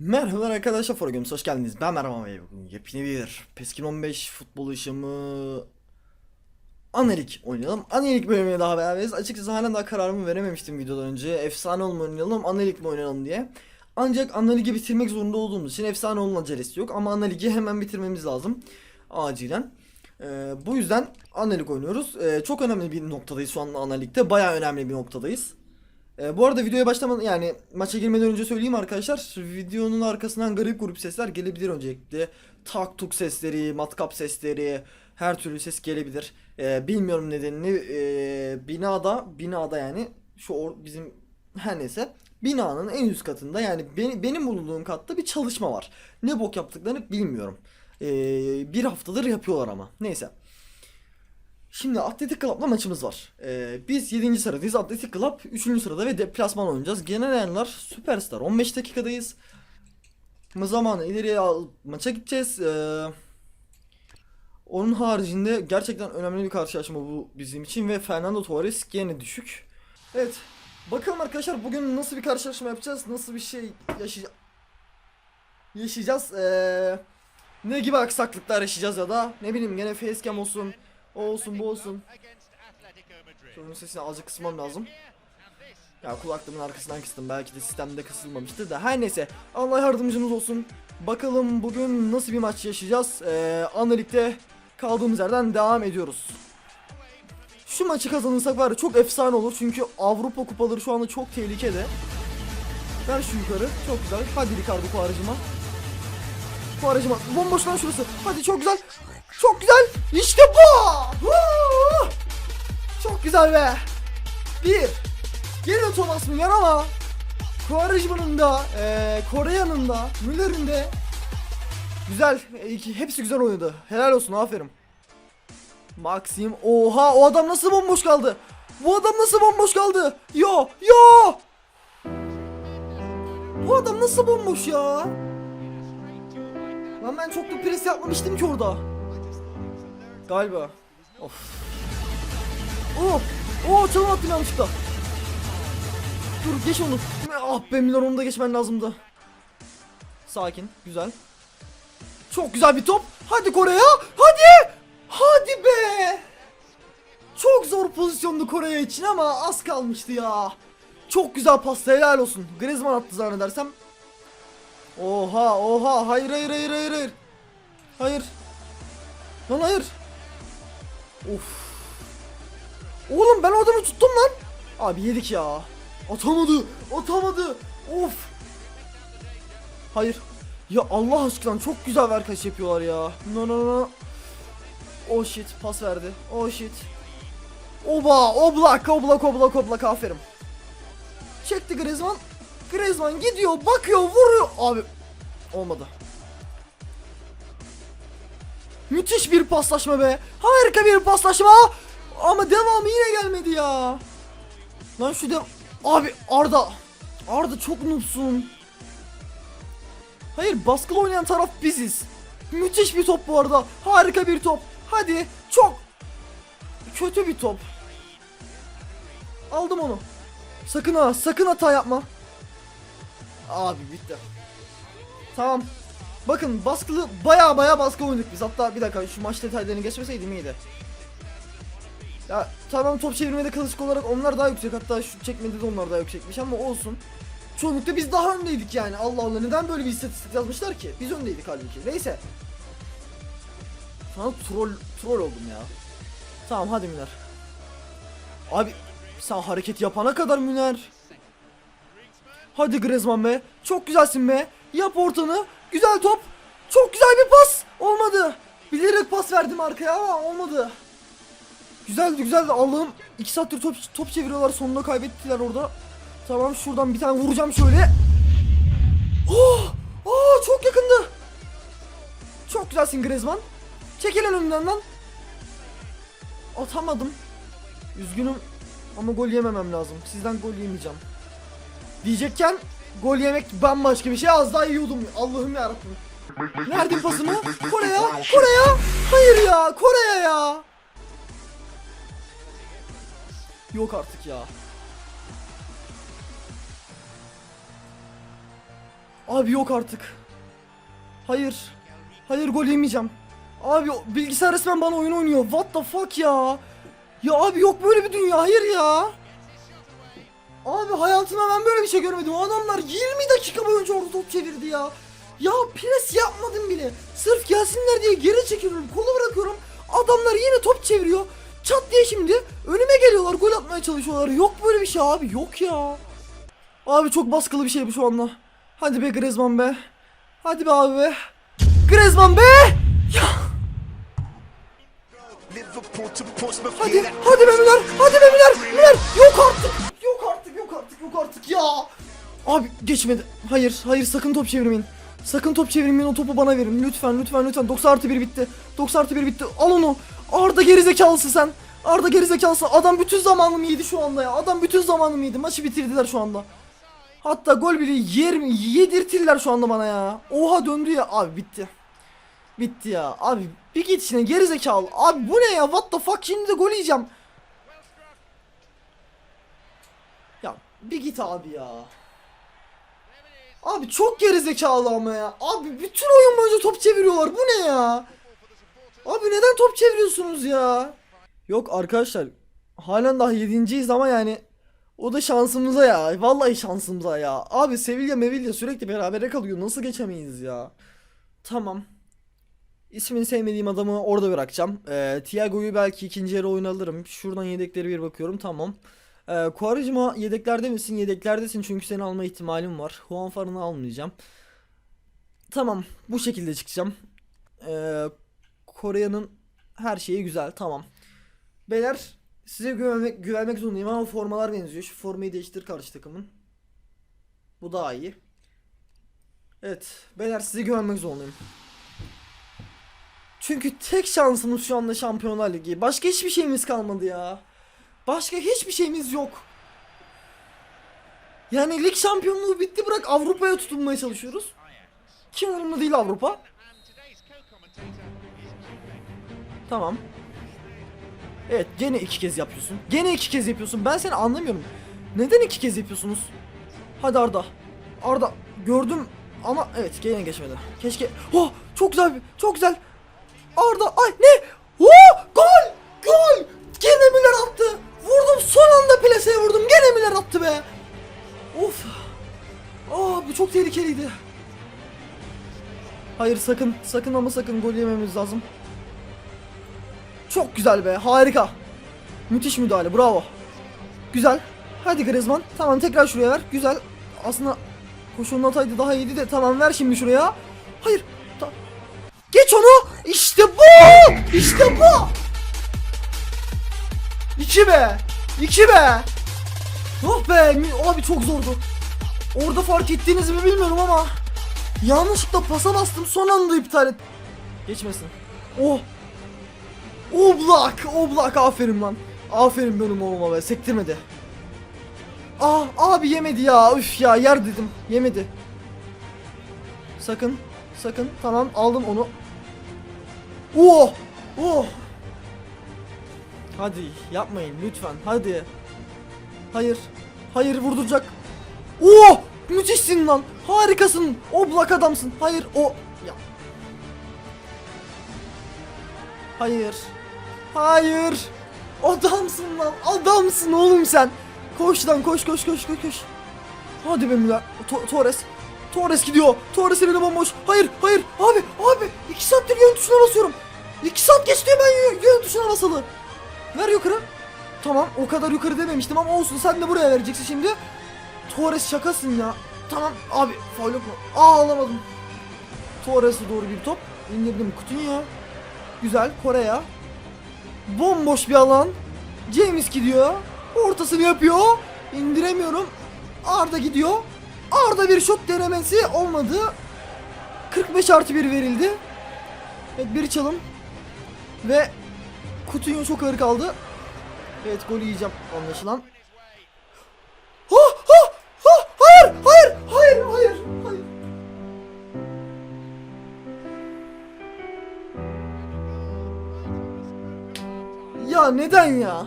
Merhabalar arkadaşlar Forum'uz hoş geldiniz. Ben Merhaba Bey. Bugün yepyeni bir PES 15 futbol ışımı Analik oynayalım. Analik bölümüne daha beraberiz. Açıkçası halen daha kararımı verememiştim videodan önce. Efsane olma oynayalım, Analik mi oynayalım diye. Ancak Analig'i bitirmek zorunda olduğumuz için efsane olma acelesi yok. Ama Analig'i hemen bitirmemiz lazım. Acilen. Ee, bu yüzden Analik oynuyoruz. Ee, çok önemli bir noktadayız şu an Analik'te. Bayağı önemli bir noktadayız. Ee, bu arada videoya başlamadan yani maça girmeden önce söyleyeyim arkadaşlar. Videonun arkasından garip grup sesler gelebilir öncelikle. Tak tuk sesleri, matkap sesleri, her türlü ses gelebilir. Ee, bilmiyorum nedenini. Ee, binada, binada yani şu or- bizim her neyse binanın en üst katında yani benim, benim bulunduğum katta bir çalışma var. Ne bok yaptıklarını bilmiyorum. Ee, bir haftadır yapıyorlar ama. Neyse. Şimdi Atletik Club'la maçımız var. Ee, biz 7. sıradayız. Atletik Club 3. sırada ve deplasman oynayacağız. Genel ayarlar Superstar. 15 dakikadayız. Zamanı ileriye al maça gideceğiz. Ee, onun haricinde gerçekten önemli bir karşılaşma bu bizim için ve Fernando Torres gene düşük. Evet. Bakalım arkadaşlar bugün nasıl bir karşılaşma yapacağız? Nasıl bir şey yaşayacağız? Yaşayacağız. Ee, ne gibi aksaklıklar yaşayacağız ya da ne bileyim gene facecam olsun. O olsun bu olsun. Şunun sesini azıcık kısmam lazım. Ya kulaklığımın arkasından kıstım. Belki de sistemde kısılmamıştır da. Her neyse. Allah yardımcımız olsun. Bakalım bugün nasıl bir maç yaşayacağız. Ee, Analik'te kaldığımız yerden devam ediyoruz. Şu maçı kazanırsak var çok efsane olur. Çünkü Avrupa kupaları şu anda çok tehlikede. Ver şu yukarı. Çok güzel. Hadi Ricardo Quaresma. Quaresma. Bomboş lan şurası. Hadi çok güzel. Çok güzel. İşte bu. Güzel be. Bir. Gene Thomas Müller ama Quaresma'nın da, eee Kore'nin da, Müller'in de güzel. E, hepsi güzel oynadı. Helal olsun. Aferin. Maxim. Oha o adam nasıl bomboş kaldı? Bu adam nasıl bomboş kaldı? Yo yo. Bu adam nasıl bomboş ya? Lan ben çok da pres yapmamıştım ki orada. Galiba. Of. Oh. Oh çalım attım yanlışlıkla. Dur geç onu. Ah be Milan onu da geçmen lazımdı. Sakin. Güzel. Çok güzel bir top. Hadi Kore'ye. Hadi. Hadi be. Çok zor pozisyondu Kore'ye için ama az kalmıştı ya. Çok güzel pas helal olsun. Griezmann attı zannedersem. Oha oha hayır hayır hayır hayır hayır. Hayır. Lan hayır. Of. Oğlum ben adamı tuttum lan. Abi yedik ya. Atamadı. Atamadı. Of. Hayır. Ya Allah aşkına çok güzel verkaç yapıyorlar ya. No no no. Oh shit pas verdi. Oh shit. Oba oblak oblak oblak oblak aferin. Çekti Griezmann. Griezmann gidiyor bakıyor vuruyor. Abi olmadı. Müthiş bir paslaşma be. Harika bir paslaşma. Ama devamı yine gelmedi ya. Lan şu dev... Abi Arda. Arda çok noobsun. Hayır baskılı oynayan taraf biziz. Müthiş bir top bu arada. Harika bir top. Hadi çok kötü bir top. Aldım onu. Sakın ha, sakın hata yapma. Abi bitti. Tamam. Bakın baskılı baya baya baskı oynadık biz. Hatta bir dakika şu maç detaylarını geçmeseydim iyiydi. Ya tamam top çevirmede klasik olarak onlar daha yüksek. Hatta şu çekmede de onlar daha yüksekmiş ama olsun. Çoğunlukla biz daha öndeydik yani. Allah Allah neden böyle bir istatistik yazmışlar ki? Biz öndeydik halbuki. Neyse. Sana troll troll oldum ya. Tamam hadi Müner. Abi sen hareket yapana kadar Müner. Hadi Griezmann be. Çok güzelsin be. Yap ortanı. Güzel top. Çok güzel bir pas. Olmadı. Bilerek pas verdim arkaya ama olmadı. Güzeldi güzeldi Allah'ım. 2 saattir top, top çeviriyorlar sonunda kaybettiler orada. Tamam şuradan bir tane vuracağım şöyle. Oh! Oh çok yakındı. Çok güzelsin Griezmann. Çekil önümden lan. Atamadım. Üzgünüm ama gol yememem lazım. Sizden gol yemeyeceğim. Diyecekken gol yemek bambaşka bir şey. Az daha yiyordum. Allah'ım yarabbim. Nerede pasımı? Kore'ye, Kore'ye. Hayır ya, Kore'ye ya. Yok artık ya. Abi yok artık. Hayır. Hayır gol yemeyeceğim. Abi bilgisayar resmen bana oyun oynuyor. What the fuck ya? Ya abi yok böyle bir dünya. Hayır ya. Abi hayatımda ben böyle bir şey görmedim. O adamlar 20 dakika boyunca orada top çevirdi ya. Ya pres yapmadım bile. Sırf gelsinler diye geri çekiliyorum. Kolu bırakıyorum. Adamlar yine top çeviriyor. Çat diye şimdi önüme geliyorlar. Gol atmaya çalışıyorlar. Yok böyle bir şey abi. Yok ya. Abi çok baskılı bir şey bu şu anda. Hadi be Griezmann be. Hadi be abi be. Griezmann be. Ya hadi hadi be Müller. Hadi be Müller. Müller yok artık. Yok artık yok artık yok artık ya. Abi geçmedi. Hayır hayır sakın top çevirmeyin. Sakın top çevirmeyin o topu bana verin. Lütfen lütfen lütfen. 90 artı 1 bitti. 90 artı 1 bitti. Al onu. Arda gerizekalısın sen. Arda gerizekalısın. Adam bütün zamanımı yedi şu anda ya. Adam bütün zamanımı yedi. Maçı bitirdiler şu anda. Hatta gol bile yer mi? Yedirtirler şu anda bana ya. Oha döndü ya. Abi bitti. Bitti ya. Abi bir git içine gerizekalı. Abi bu ne ya? What the fuck? Şimdi de gol yiyeceğim. Ya bir git abi ya. Abi çok gerizekalı ama ya. Abi bütün oyun boyunca top çeviriyorlar. Bu ne ya? Abi neden top çeviriyorsunuz ya? Yok arkadaşlar. Halen daha yedinciyiz ama yani o da şansımıza ya. Vallahi şansımıza ya. Abi Sevilla Mevilla sürekli berabere kalıyor. Nasıl geçemeyiz ya? Tamam. İsmini sevmediğim adamı orada bırakacağım. Ee, Thiago'yu belki ikinci yarı oyuna alırım. Şuradan yedekleri bir bakıyorum. Tamam. Ee, Quaresma yedeklerde misin? Yedeklerdesin çünkü seni alma ihtimalim var. Juan Farın'ı almayacağım. Tamam. Bu şekilde çıkacağım. Ee, Kore'nin her şeyi güzel. Tamam. Beyler size güvenmek, güvenmek zorundayım ama formalar benziyor. Şu formayı değiştir karşı takımın. Bu daha iyi. Evet. Beyler size güvenmek zorundayım. Çünkü tek şansımız şu anda Şampiyonlar Ligi. Başka hiçbir şeyimiz kalmadı ya. Başka hiçbir şeyimiz yok. Yani lig şampiyonluğu bitti bırak Avrupa'ya tutunmaya çalışıyoruz. Kim umurumda değil Avrupa. Tamam. Evet gene iki kez yapıyorsun. Gene iki kez yapıyorsun. Ben seni anlamıyorum. Neden iki kez yapıyorsunuz? Hadi Arda. Arda gördüm ama evet gene geçmedi. Keşke. Oh çok güzel bir çok güzel. Arda ay ne? Oh gol! Gol! Gene Müller attı. Vurdum son anda plaseye vurdum. Gene Müller attı be. Of. Aa bu çok tehlikeliydi. Hayır sakın sakın ama sakın gol yememiz lazım. Çok güzel be harika. Müthiş müdahale bravo. Güzel. Hadi Griezmann. Tamam tekrar şuraya ver. Güzel. Aslında koşunun ataydı daha iyiydi de tamam ver şimdi şuraya. Hayır. Ta- Geç onu. İşte bu. İşte bu. İki be. İki be. Oh be. Abi çok zordu. Orada fark ettiğinizi mi bilmiyorum ama yanlışlıkla pasa bastım son anda iptal et. Geçmesin. Oh. Oblak, Oblak aferin lan. Aferin benim oğluma be sektirmedi. Ah abi yemedi ya üf ya yer dedim yemedi. Sakın sakın tamam aldım onu. Oh oh. Hadi yapmayın lütfen hadi. Hayır hayır vurduracak. Oh müthişsin lan harikasın Oblak adamsın. Hayır o ya. Hayır. Hayır. Adamsın lan. Adamsın oğlum sen. Koş lan koş koş koş koş koş. Hadi be Müller. To- Torres. Torres gidiyor. Torres elinde bomboş. Hayır hayır. Abi abi. iki saattir yön tuşuna basıyorum. İki saat geçti ben yön, yön tuşuna basalı. Ver yukarı. Tamam o kadar yukarı dememiştim ama olsun sen de buraya vereceksin şimdi. Torres şakasın ya. Tamam abi faul yok mu? Aa alamadım. Torres'e doğru bir top. İndirdim Coutinho. Güzel Kore'ye. Bomboş bir alan. James gidiyor. Ortasını yapıyor. İndiremiyorum. Arda gidiyor. Arda bir şut denemesi olmadı. 45 artı 1 verildi. Evet bir çalım. Ve Coutinho çok ağır kaldı. Evet golü yiyeceğim anlaşılan. neden ya?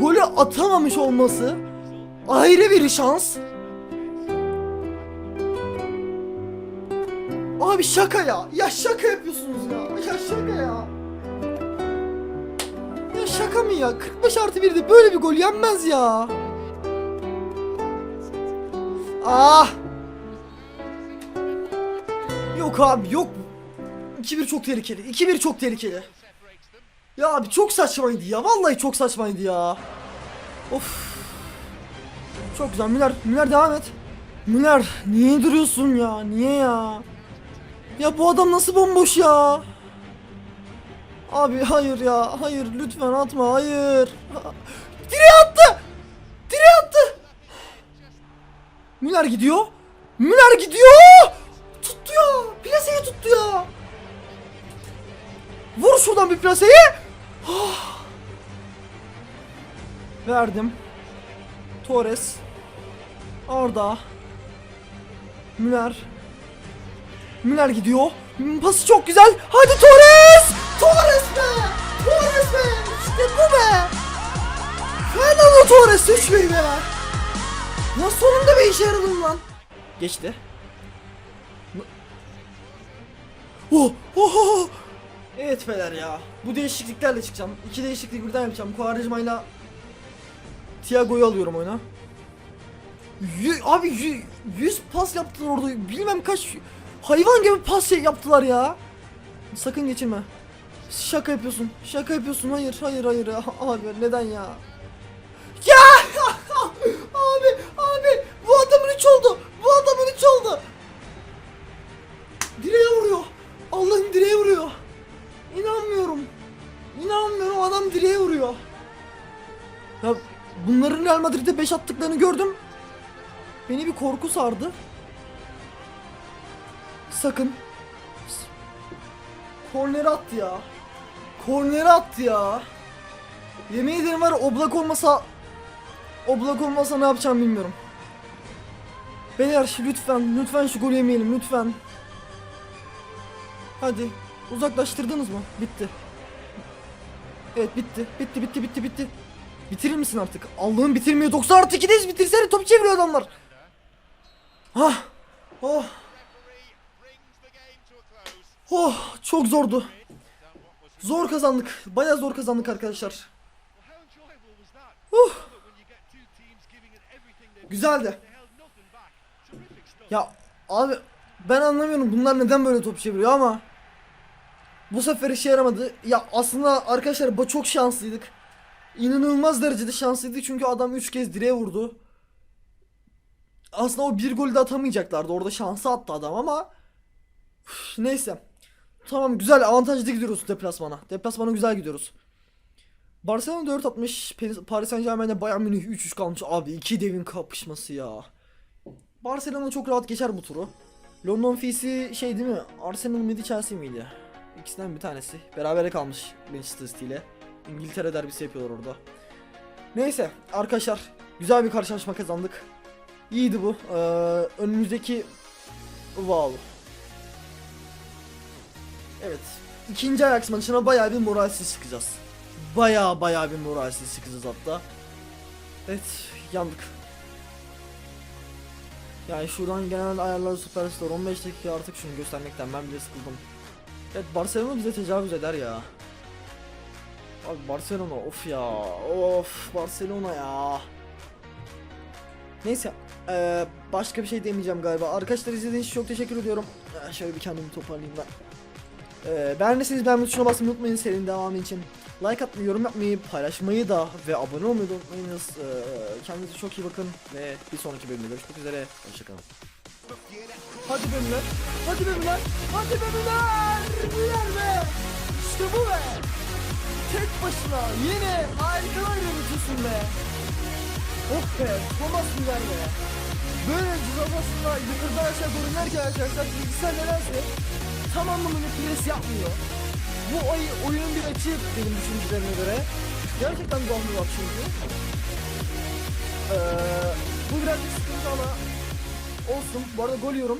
Golü atamamış olması ayrı bir şans. Abi şaka ya. Ya şaka yapıyorsunuz ya. Ya şaka ya. Ya şaka mı ya? 45 artı 1'de böyle bir gol yenmez ya. Ah. Yok abi yok 2-1 çok tehlikeli. 2-1 çok tehlikeli. Ya abi çok saçmaydı ya. Vallahi çok saçmaydı ya. Of. Çok güzel. Müller, Müller devam et. Müller niye duruyorsun ya? Niye ya? Ya bu adam nasıl bomboş ya? Abi hayır ya. Hayır lütfen atma. Hayır. Direğe attı. Direğe attı. Müller gidiyor. Müller gidiyor. Tuttu ya. Plaseyi tuttu ya. Vur şuradan bir plaseyi. Ah. Verdim. Torres. Arda. Müller. Müller gidiyor. Pası çok güzel. Hadi Torres. Torres be. Torres be. İşte bu be. Fernando Torres 3 be. Ya sonunda bir işe yaradım lan. Geçti. Oh, oh, oh. Evet Fener ya. Bu değişikliklerle çıkacağım. İki değişiklik birden yapacağım. Quaresma'yla Thiago'yu alıyorum oyuna. Yü- abi yü- 100 pas yaptılar orada. Bilmem kaç hayvan gibi pas şey yaptılar ya. Sakın geçirme. Şaka yapıyorsun. Şaka yapıyorsun. Hayır, hayır, hayır. Abi neden? Ya! Madrid'de 5 attıklarını gördüm. Beni bir korku sardı. Sakın. Korneri attı ya. Korneri attı ya. Yemin ederim var Oblak olmasa Oblak olmasa ne yapacağım bilmiyorum. Beyler lütfen lütfen şu golü yemeyelim lütfen. Hadi uzaklaştırdınız mı? Bitti. Evet bitti. Bitti bitti bitti bitti. Bitirir misin artık? Allah'ım bitirmiyor. 90 artı 2'deyiz bitirsene top çeviriyor adamlar. Hah. Oh. Oh çok zordu. Zor kazandık. Bayağı zor kazandık arkadaşlar. Uh. Güzeldi. Ya abi ben anlamıyorum bunlar neden böyle top çeviriyor ama bu sefer işe yaramadı. Ya aslında arkadaşlar çok şanslıydık. İnanılmaz derecede şanslıydık çünkü adam 3 kez direğe vurdu. Aslında o bir golü de atamayacaklardı. Orada şansı attı adam ama Üf, neyse. Tamam güzel avantajlı gidiyoruz deplasmana. Deplasmana güzel gidiyoruz. Barcelona 4 atmış. Paris- Saint Germain'de Bayern Münih 3-3 kalmış. Abi iki devin kapışması ya. Barcelona çok rahat geçer bu turu. London Fisi şey değil mi? Arsenal miydi Chelsea miydi? İkisinden bir tanesi. Berabere kalmış Manchester City ile. İngiltere derbisi yapıyorlar orada. Neyse arkadaşlar güzel bir karşılaşma kazandık. İyiydi bu. Ee, önümüzdeki wow. Evet. İkinci Ajax maçına bayağı bir moralsiz çıkacağız. Bayağı bayağı bir moralsiz çıkacağız hatta. Evet yandık. Yani şuradan genel ayarlar Superstar 15 dakika artık şunu göstermekten ben bile sıkıldım. Evet Barcelona bize tecavüz eder ya. Abi Barcelona of ya of Barcelona ya. Neyse eee, başka bir şey demeyeceğim galiba. Arkadaşlar izlediğiniz için çok teşekkür ediyorum. Eh, şöyle bir kendimi toparlayayım ben. Eee beğendiyseniz beğenmeyi tuşuna basmayı unutmayın serinin devamı için. Like atmayı, yorum yapmayı, paylaşmayı da ve abone olmayı da unutmayınız. Eee, kendinize çok iyi bakın ve bir sonraki bölümde görüşmek üzere. Hoşçakalın. Hadi be Müller. Hadi be Müller. Hadi be Müller. Müller be. İşte bu be. Tek başına yine harikalar yönetiyorsun be. Oh be Thomas Müller be. Böyle cüzabasında yukarıdan aşağı doğru inerken arkadaşlar bilgisayar nedense tam anlamıyla pres yapmıyor. Bu ay oyunun bir açığı benim düşüncelerime göre. Gerçekten doğru bak çünkü. Ee, bu birazcık sıkıntı ama olsun. Bu arada gol yiyorum.